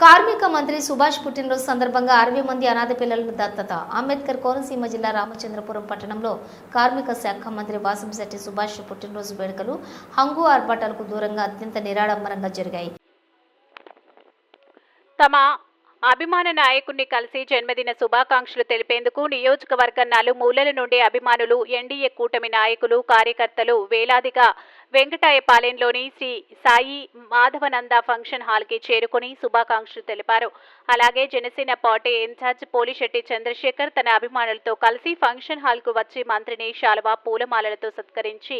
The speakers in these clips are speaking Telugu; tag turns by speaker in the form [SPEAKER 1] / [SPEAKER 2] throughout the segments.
[SPEAKER 1] కార్మిక మంత్రి సుభాష్ పుట్టినరోజు సందర్భంగా అరవై మంది అనాథ పిల్లలకు దత్తత. అంబేద్కర్ కోనసీమ జిల్లా రామచంద్రపురం పట్టణంలో కార్మిక శాఖ మంత్రి వాసంశెట్టి సుభాష్ పుట్టినరోజు వేడుకలు హంగు ఆర్భాటాలకు దూరంగా అత్యంత నిరాడంబరంగా జరిగాయి.
[SPEAKER 2] తమ అభిమాన నాయకుడిని కలిసి జన్మదిన శుభాకాంక్షలు తెలిపేందుకు నియోజకవర్గ నలుమూలల నుండి అభిమానులు ఎన్డీఏ కూటమి నాయకులు కార్యకర్తలు వేలాదిగా వెంకటాయపాలెంలోని శ్రీ సాయి మాధవనంద ఫంక్షన్ హాల్కి చేరుకుని శుభాకాంక్షలు తెలిపారు. అలాగే జనసేన పార్టీ ఇన్ఛార్జ్ పోలిశెట్టి చంద్రశేఖర్ తన అభిమానులతో కలిసి ఫంక్షన్ హాల్కు వచ్చి మంత్రిని శాలువా పూలమాలలతో సత్కరించి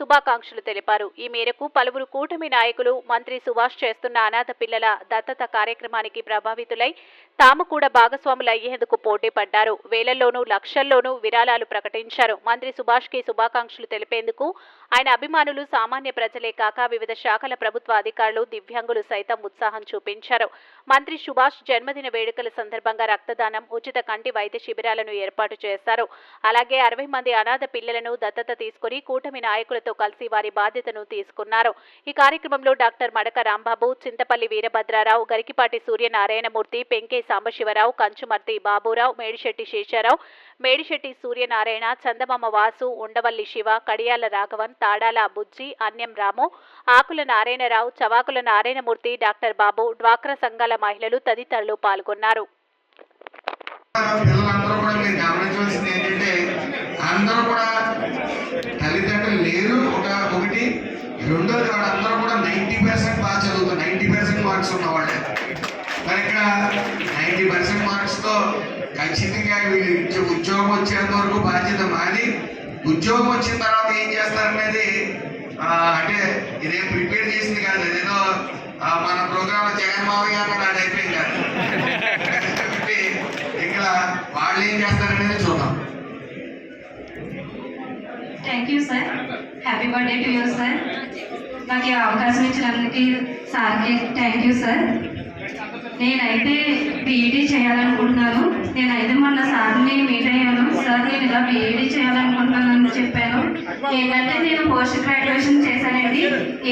[SPEAKER 2] శుభాకాంక్షలు తెలిపారు. ఈ మేరకు పలువురు కూటమి నాయకులు మంత్రి సుభాష్ చేస్తున్న అనాథ పిల్లల దత్తత కార్యక్రమానికి ప్రభావితులై తాము కూడా భాగస్వాములు అయ్యేందుకు పోటీ పడ్డారు. వేలల్లోనూ లక్షల్లోనూ విరాళాలు ప్రకటించారు. మంత్రి సుభాష్కి శుభాకాంక్షలు తెలిపేందుకు ఆయన అభిమానులు సామాన్య ప్రజలే కాక వివిధ శాఖల ప్రభుత్వ అధికారులు దివ్యాంగులు సైతం ఉత్సాహం చూపించారు. మంత్రి సుభాష్ జన్మదిన వేడుకల సందర్భంగా రక్తదానం ఉచిత కంటి వైద్య శిబిరాలను ఏర్పాటు చేశారు. అలాగే అరవై మంది అనాథ పిల్లలను దత్తత తీసుకుని కూటమి నాయకులు అధికారులతో కలిసి వారి బాధ్యతను తీసుకున్నారు. ఈ కార్యక్రమంలో డాక్టర్ మడక రాంబాబు చింతపల్లి వీరభద్రారావు గరికిపాటి సూర్యనారాయణమూర్తి పెంకే సాంబశివరావు కంచుమర్తి బాబురావు మేడిశెట్టి శేషారావు మేడిశెట్టి సూర్యనారాయణ చందమామ వాసు ఉండవల్లి శివ కడియాల రాఘవన్ తాడాల బుజ్జి అన్యం రాము ఆకుల నారాయణరావు చవాకుల నారాయణమూర్తి డాక్టర్ బాబు డ్వాక్రా సంఘాల మహిళలు తదితరులు పాల్గొన్నారు.
[SPEAKER 3] అందరూ కూడా మీరు గమనించవలసింది ఏంటంటే అందరూ కూడా తల్లిదండ్రులు లేదు. ఒక ఒకటి రెండోది అందరూ కూడా నైంటీ పర్సెంట్ బాగా చదువుతారు నైంటీ పర్సెంట్ మార్క్స్ ఉన్న వాళ్ళే. మరి ఇక్కడ నైంటీ పర్సెంట్ మార్క్స్తో ఖచ్చితంగా వీళ్ళు. ఉద్యోగం వచ్చేంత వరకు బాధ్యత మాది. ఉద్యోగం వచ్చిన తర్వాత ఏం చేస్తారనేది అంటే ఇదేం ప్రిపేర్ చేసింది కాదు. ఏదో మన ప్రోగ్రామ్ జగన్ మావయ్య అన్నాడు అది అయిపోయింది కాదు. ఇక్కడ వాళ్ళు ఏం చేస్తారనేది చూద్దాం.
[SPEAKER 4] Thank you sir happy birthday to you sir నాకు ఈ అవకాశం ఇచ్చినందుకు సార్కి థ్యాంక్ యూ సార్ నేనైతే బీఈడీ చేయాలనుకుంటున్నాను. నేనైతే మొన్న సార్ని మీట్ అయ్యాను. సార్ నేను ఇలా బీఈడీ చేయాలనుకుంటున్నానని చెప్పాను. ఏంటంటే నేను పోస్ట్ గ్రాడ్యుయేషన్ చేశానండి.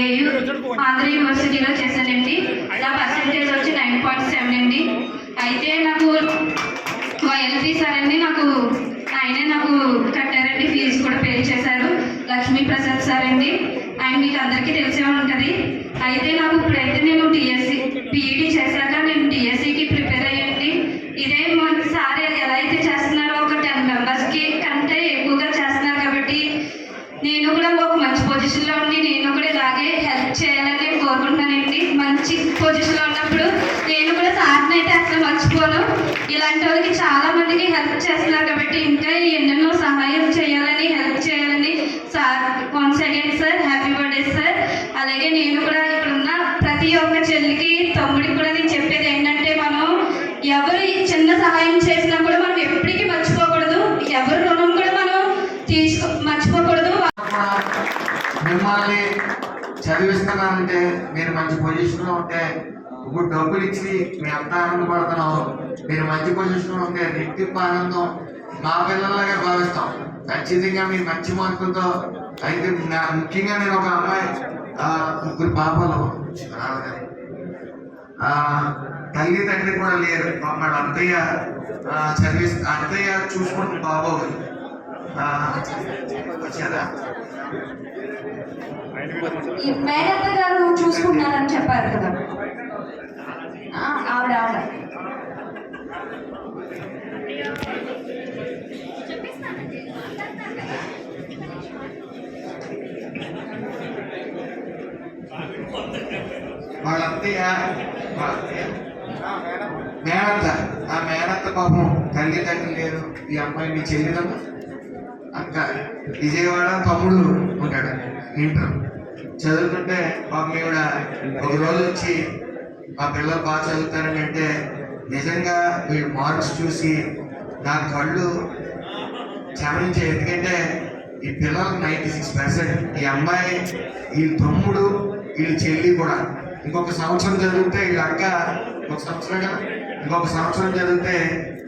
[SPEAKER 4] ఏయూ ఆంధ్ర యూనివర్సిటీలో చేశానండి. నా పర్సెంటేజ్ వచ్చి నైన్ పాయింట్ సెవెన్ అండి. అయితే నాకు మా ఎల్పీ సార్ అండి నాకు ఆయనే నాకు కట్టారండి. ఫీజు కూడా పే లక్ష్మీ ప్రసాద్ సార్ అండి. ఆయన మీకు అందరికీ తెలిసే ఉంటుంది. అయితే నాకు ఇప్పుడైతే నేను టీఎస్సీ బీఈడీ చేశాక నేను టీఎస్సీకి ప్రిపేర్ అయ్యండి. ఇదే మన సార్ ఎలా అయితే చేస్తున్నారో ఒక టెన్ మెంబర్స్కి కంటే ఎక్కువగా చేస్తున్నారు కాబట్టి నేను కూడా ఒక మంచి పొజిషన్లో ఉండి నేను కూడా ఇలాగే హెల్ప్ చేయాలని నేను కోరుకుంటున్నానండి. మంచి పొజిషన్లో ఉన్నప్పుడు నేను కూడా సార్ని అయితే అసలు మర్చిపోను. ఇలాంటి వాళ్ళకి చాలా మందికి హెల్ప్ చేస్తున్నారు కాబట్టి ఇంకా ఎన్నెన్నో సహాయం చేయాలని హెల్ప్ చేయాలి sir once again sir happy birthday sir అలాగే నేను కూడా ఇప్పుడున్న ప్రతి ఒక్క చెల్లికి తమ్ముడికి కూడా నేను చెప్పేది ఏంటంటే మనం ఎవరు ఈ చిన్న సహాయం చేసినా కూడా మనం ఎప్పటికీ మర్చిపోకూడదు ఎవరి రుణం కూడా మనం తీసుకో మర్చిపోకూడదు.
[SPEAKER 3] మిమ్మల్ని చదివిస్తున్నానంటే మీరు మంచి పొజిషన్లో ఉంటే ఇప్పుడు డబ్బులు ఇచ్చి మేము ఎంత ఆనందపడుతున్నాం మీరు మంచి పొజిషన్లో ఉంటే రెట్టింపు ఆనందం మా పిల్లల్లాగే భావిస్తాం. ఖచ్చితంగా మీరు మంచి మార్కులతో అయితే నా- ముఖ్యంగా నేను ఒక అమ్మాయి ముగ్గురు పాపలు ఆ, తల్లి తండ్రి కూడా లేరు. వాళ్ళ అత్తయ్య చదివి అత్తయ్య చూసుకుంటుంది బాబోదు
[SPEAKER 4] ఈ మేనత్త గారు చూసుకుంటున్నారని చెప్పారు కదా. ఆవిడ ఆవిడ.
[SPEAKER 3] వాళ్ళ అత్తయ్య వాళ్ళ అత్తయ్య మేనత్త ఆ మేనత్త పాపం తల్లి తండ్రి లేరు ఈ అమ్మాయి మీ చెల్లిదమ్మా విజయవాడ తమ్ముడు ఉంటాడు ఇంటర్. చదువుతుంటే పాప కూడా ఒక రోజు వచ్చి మా పిల్లలు బాగా చదువుతారని అంటే నిజంగా వీళ్ళు మార్క్స్ చూసి నా కళ్ళు క్షమించే ఎందుకంటే ఈ పిల్లలు నైంటీ సిక్స్ పర్సెంట్ ఈ అమ్మాయి వీళ్ళ తమ్ముడు వీళ్ళ చెల్లి కూడా. ఇంకొక సంవత్సరం చదివితే వీళ్ళ అక్క ఒక సంవత్సరం కదా ఇంకొక సంవత్సరం చదివితే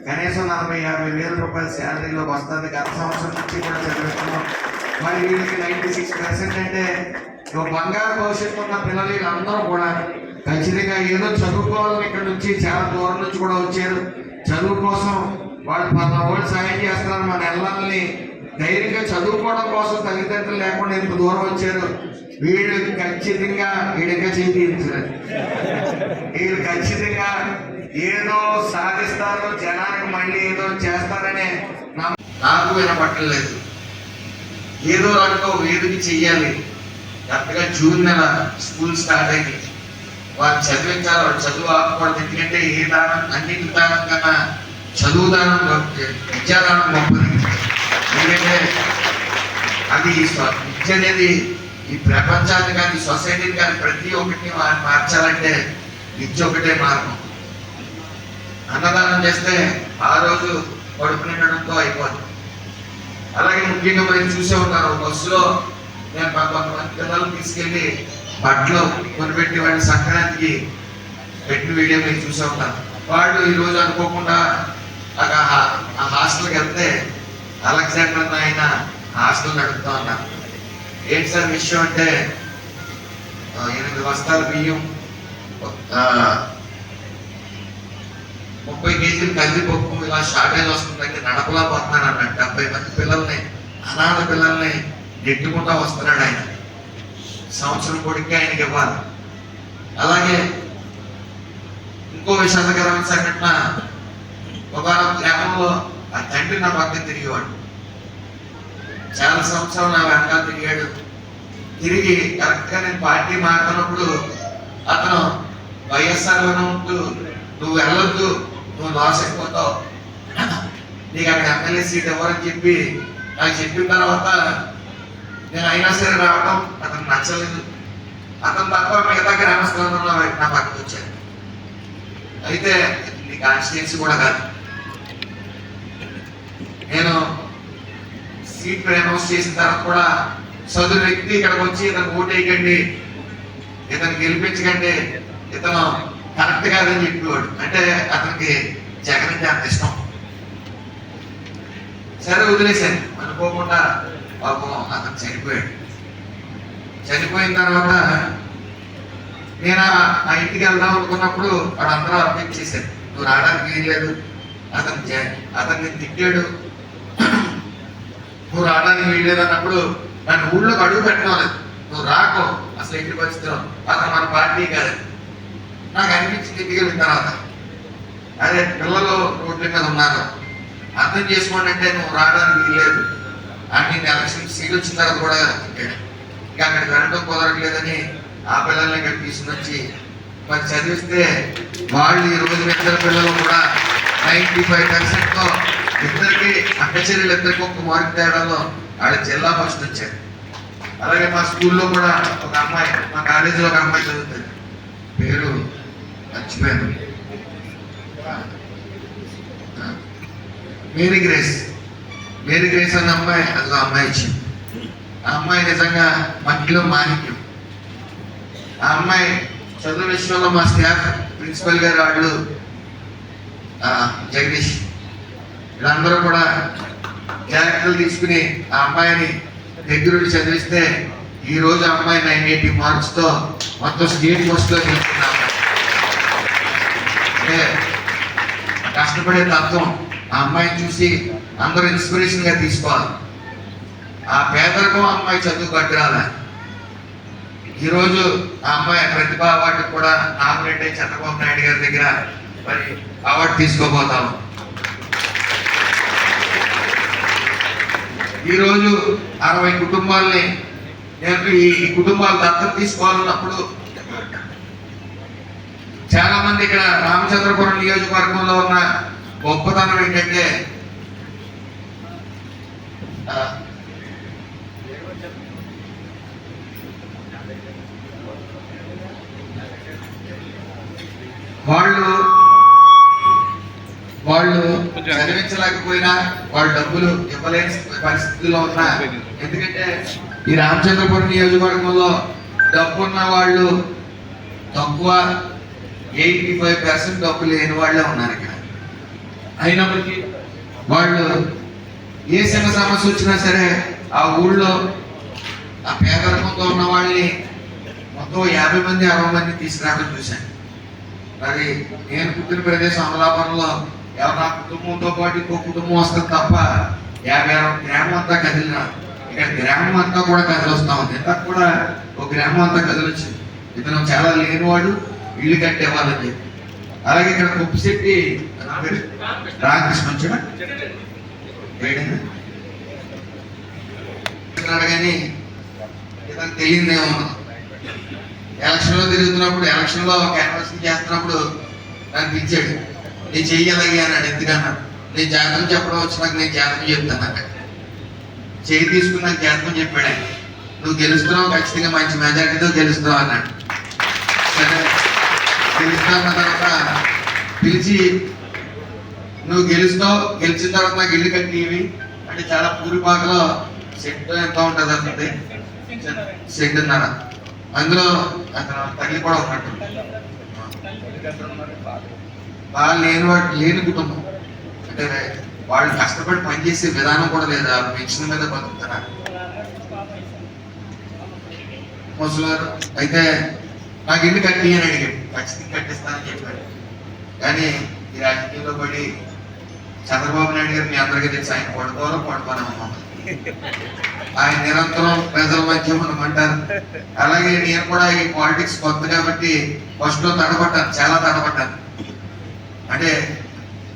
[SPEAKER 3] కనీసం నలభై యాభై వేల రూపాయల శాలరీలో వస్తుంది. గత సంవత్సరం నుంచి కూడా చదివిస్తున్నాం. మరి వీళ్ళకి నైంటీ సిక్స్ పర్సెంట్ అంటే బంగారు భవిష్యత్తు ఉన్న పిల్లలు వీళ్ళందరూ కూడా ఖచ్చితంగా ఏదో చదువుకోవాలని ఇక్కడ నుంచి చాలా దూరం నుంచి కూడా వచ్చారు. చదువు కోసం వాళ్ళు పలానా వాళ్ళు సాయం చేస్తున్నారు. మన నెలల్ని ధైర్యంగా చదువుకోవడం కోసం తల్లిదండ్రులు లేకుండా ఇంత దూరం వచ్చారు. వీళ్ళు ఖచ్చితంగా వీడిగా చేయించారు వీళ్ళు ఖచ్చితంగా ఏదో సాధిస్తారు జనానికి మళ్ళీ ఏదో చేస్తారనే నాకు నాకు వినపట్టలేదు. ఏదో రకంగా వేదిక చెయ్యాలి. కరెక్ట్గా జూన్ నెల స్కూల్ స్టార్ట్ అయింది. వారు చదివించాలి వాడు చదువు ఆపకూడదు. ఎందుకంటే ఏ దానం అన్నింటి దానం కన్నా చదువు దానం విద్యాదానం గొప్పది. ఎందుకంటే అది విద్య అనేది ఈ ప్రపంచాన్ని కానీ సొసైటీని కానీ ప్రతి ఒక్కటిని మార్చాలంటే విద్య ఒకటే మార్గం. అన్నదానం చేస్తే ఆ రోజు కడుపు నిండడంతో అయిపోతుంది అలాగే ముఖ్యంగా మీరు చూసే ఉంటారు బస్సులో నేను కొంతమంది పిల్లలు తీసుకెళ్ళి బట్టలు కొనిపెట్టి వాడిని సంక్రాంతికి పెట్టిన వీడియో మీరు చూసే ఉంటారు. వాళ్ళు ఈ రోజు అనుకోకుండా ఆ ఆ హాస్టల్కి వెళ్తే అలెగ్జాండర్ ఆయన హాస్టల్ నడుపుతా ఉన్నారు. ఏంటి సార్ విషయం అంటే ఎనిమిది బస్తాలు బియ్యం ముప్పై కేజీలు కందిపప్పు ఇలా షార్టేజ్ వస్తుందంటే నడపలేకపోతున్నాను అన్నాడు. డెబ్బై మంది పిల్లల్ని అనాథ పిల్లల్ని నెట్టుకుంటా వస్తున్నాడు ఆయన. సంవత్సరం కొడుక్కి ఆయనకి ఇవ్వాలి. అలాగే ఇంకో విషాదకరమైన సంఘటన ఒక గ్రామంలో ఆ తండ్రి నా పక్కన తిరిగేవాడు. చాలా సంవత్సరాలు నా వెనకాల తిరిగాడు. తిరిగి కరెక్ట్గా నేను పార్టీ మారుతున్నప్పుడు అతను వైఎస్ఆర్లోనే ఉంటూ నువ్వు వెళ్ళొద్దు నువ్వు లాస్ అయిపోతావు. నీకు అక్కడ ఎమ్మెల్యే సీట్ ఇవ్వరని చెప్పి నాకు చెప్పిన తర్వాత నేను అయినా సరే రావడం అతను నచ్చలేదు. అతను తప్ప మిగతా గ్రామస్తులందరూ నా వైపు నా పక్కకు వచ్చారు. అయితే నీ కాన్స్టిట్యున్సీ కూడా కాదు. నేను సీట్ అనౌన్స్ చేసిన తర్వాత కూడా చదువు వ్యక్తి ఇక్కడికి వచ్చి ఇతను ఓటేయకండి ఇతను గెలిపించకండి ఇతను కరెక్ట్ కాదని చెప్పేవాడు. అంటే అతనికి జగన్ అంటే అంత ఇష్టం. సరే వదిలేశాను. అనుకోకుండా పాపం అతను చనిపోయాడు. చనిపోయిన తర్వాత నేను ఆ- ఇంటికి వెళ్దాం అనుకున్నప్పుడు వాడు అందరూ అబ్జెక్ట్ చేశారు. నువ్వు రావడానికి వీల్లేదు అతను జ- అతన్ని తిట్టాడు. నువ్వు రావడానికి వీల్లేదు అన్నప్పుడు నన్ను ఊళ్ళోకి అడుగు పెట్టలేదు నువ్వు రాకో. అసలు ఇంటికి పరిస్థితిలో అతను మన పార్టీ కాదు. నాకు అనిపించింది ఇంటికి వెళ్ళిన తర్వాత. అదే పిల్లలు రోడ్ల మీద ఉన్నారు. అర్థం చేసుకోండి అంటే నువ్వు రావడానికి లేదు అని నేను ఎలక్షన్ సీట్ వచ్చిన తర్వాత కూడా ఇంకా అక్కడ అక్కడికి వెళ్ళడం కుదరట్లేదని ఆ పిల్లల్ని ఇక్కడ తీసుకొచ్చి వచ్చి మరి చదివిస్తే వాళ్ళు ఈ రోజు ఇద్దరు పిల్లలు కూడా నైంటీ ఫైవ్ పర్సెంట్తో ఇద్దరికి అక్క ఇద్దరికి ఒక మార్క్ తేడాలో వాళ్ళ జిల్లా ఫస్ట్ వచ్చారు. అలాగే మా స్కూల్లో కూడా ఒక అమ్మాయి మా కాలేజీలో ఒక అమ్మాయి చదువుతుంది. పేరు మర్చిపోయాను. Mary grace. మేరీ గ్రేస్ అన్న అమ్మాయి అదిగో అమ్మాయి ఇచ్చింది ఆ అమ్మాయి నిజంగా మట్టిలో మాణిక్యం. ఆ అమ్మాయి చదువు విషయంలో మా స్టాఫ్ ప్రిన్సిపల్ గారు వాళ్ళు జగదీష్. వీళ్ళందరూ కూడా జాగ్రత్తలు తీసుకుని ఆ అమ్మాయిని దగ్గరుండి చదివిస్తే ఈ రోజు అమ్మాయి నైన్ ఎయిటీ మార్క్స్తో మొత్తం స్టేట్ ఫస్ట్లో అంటే కష్టపడే తత్వం ఆ అమ్మాయిని చూసి అందరూ ఇన్స్పిరేషన్గా తీసుకోవాలి. ఆ పేదరికం అమ్మాయి చదువు కట్టురాలి. ఈరోజు ఆ అమ్మాయి ప్రతిభ అవార్డు కూడా నామినేట్ అయ్యి చంద్రబాబు నాయుడు గారి దగ్గర మరి అవార్డు తీసుకోబోతాము. ఈరోజు అరవై కుటుంబాలని నేను ఈ కుటుంబాలు దత్తత తీసుకోవాలన్నప్పుడు చాలా మంది ఇక్కడ రామచంద్రపురం నియోజకవర్గంలో ఉన్న గొప్పతనం ఏంటంటే వాళ్ళు వాళ్ళు చదివించలేకపోయినా వాళ్ళు డబ్బులు ఇవ్వలేని పరిస్థితిలో ఉన్నా ఎందుకంటే ఈ రామచంద్రపురం నియోజకవర్గంలో డబ్బున్న వాళ్ళు తక్కువ ఎయిటీ ఫైవ్ పర్సెంట్ డబ్బు లేని వాళ్ళే ఉన్నారు ఇక్కడ. అయినప్పటికీ వాళ్ళు ఏ సంఘ సమస్య వచ్చినా సరే ఆ ఊళ్ళో ఆ పేదరికంతో ఉన్న వాళ్ళని మొత్తం యాభై మంది అరవై మంది తీసుకురావడం చూశాను. మరి నేను పుట్టిన ప్రదేశం అమలాపురంలో ఎవరు నా కుటుంబంతో పాటు ఇంకో కుటుంబం వస్తుంది తప్ప యాభై అరవై గ్రామం అంతా కదిలిన ఇక్కడ గ్రామం అంతా కూడా కదిలొస్తా ఉంది. ఇంతకు కూడా ఒక గ్రామం అంతా కదిలొచ్చింది ఇతను చాలా లేనివాడు ఇల్లు కట్టే వాళ్ళకి. అలాగే ఇక్కడ కుప్పిశెట్టి రామకృష్ణ వచ్చాడా కానీ ఇతను తెలియదేమో. ఎలక్షన్లో తిరుగుతున్నప్పుడు ఎలక్షన్లో క్యాన్వాసింగ్ చేస్తున్నప్పుడు నాకు పిలిచాడు నేను చెయ్యలాగే అన్నాడు. ఎందుకన్నాడు నేను జాతకం చెప్పడం వచ్చినాక నేను జాతకం చెప్తాను అక్కడ చేయి తీసుకుని జాతకం చెప్పాడు. నువ్వు గెలుస్తున్నావు ఖచ్చితంగా మంచి మెజార్టీతో గెలుస్తున్నావు అన్నాడు. సరే. గెలుస్తాన్న తర్వాత పిలిచి నువ్వు గెలుస్తావు గెలిచిన తర్వాత నాకు ఇల్లు కట్టివి అంటే చాలా పూరిపాకలో సెట్ ఎంత ఉంటుంది అంతే సెట్ అందులో అతను తల్లి కూడా ఉన్నట్టు. బాగా లేని వాడు లేని కుటుంబం. అంటే వాళ్ళు కష్టపడి పనిచేసే విధానం కూడా లేదు ఆ పెన్షన్ మీద బతుకుతున్నారు ముసలారు అయితే నాకు ఇల్లు కట్టి అని అడిగాడు. ఖచ్చితంగా కట్టిస్తానని చెప్పాడు. కానీ ఈ రాజకీయంలో పడి చంద్రబాబు నాయుడు గారు మీ అందరికీ తెలిసి ఆయన పడుకోవాలో పడుకోనమ్మా ఆయన నిరంతరం ప్రజల మధ్య ఉండమంటారు. అలాగే నేను కూడా ఈ పాలిటిక్స్ కొత్త కాబట్టి ఫస్ట్ తడబడ్డాను చాలా తడబడ్డాను. అంటే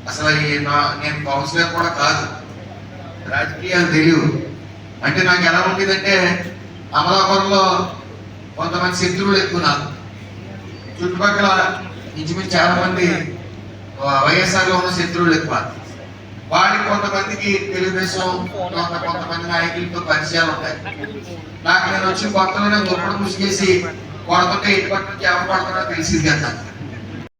[SPEAKER 3] అసలు ఈ నేను కౌన్సిలర్ కూడా కాదు. రాజకీయాలు తెలియవు. అంటే నాకు ఎలా ఉండేదంటే అమలాపురంలో కొంతమంది శత్రువులు ఎక్కువ నాకు. చుట్టుపక్కల ఇంచుమించు చాలా మంది వైఎస్ఆర్లో ఉన్న శత్రువులు ఎక్కువ. వాళ్ళకి కొంతమందికి తెలుగుదేశం కొంత కొంతమంది నాయకులతో పరిచయాలు ఉంటాయి. నాకు నేను వచ్చి కొత్తలోనే గొప్పడు ముసిగేసి కొడుతుంటే ఇటు పక్క నుంచి ఎవరు పడుతున్నా తెలిసింది కదా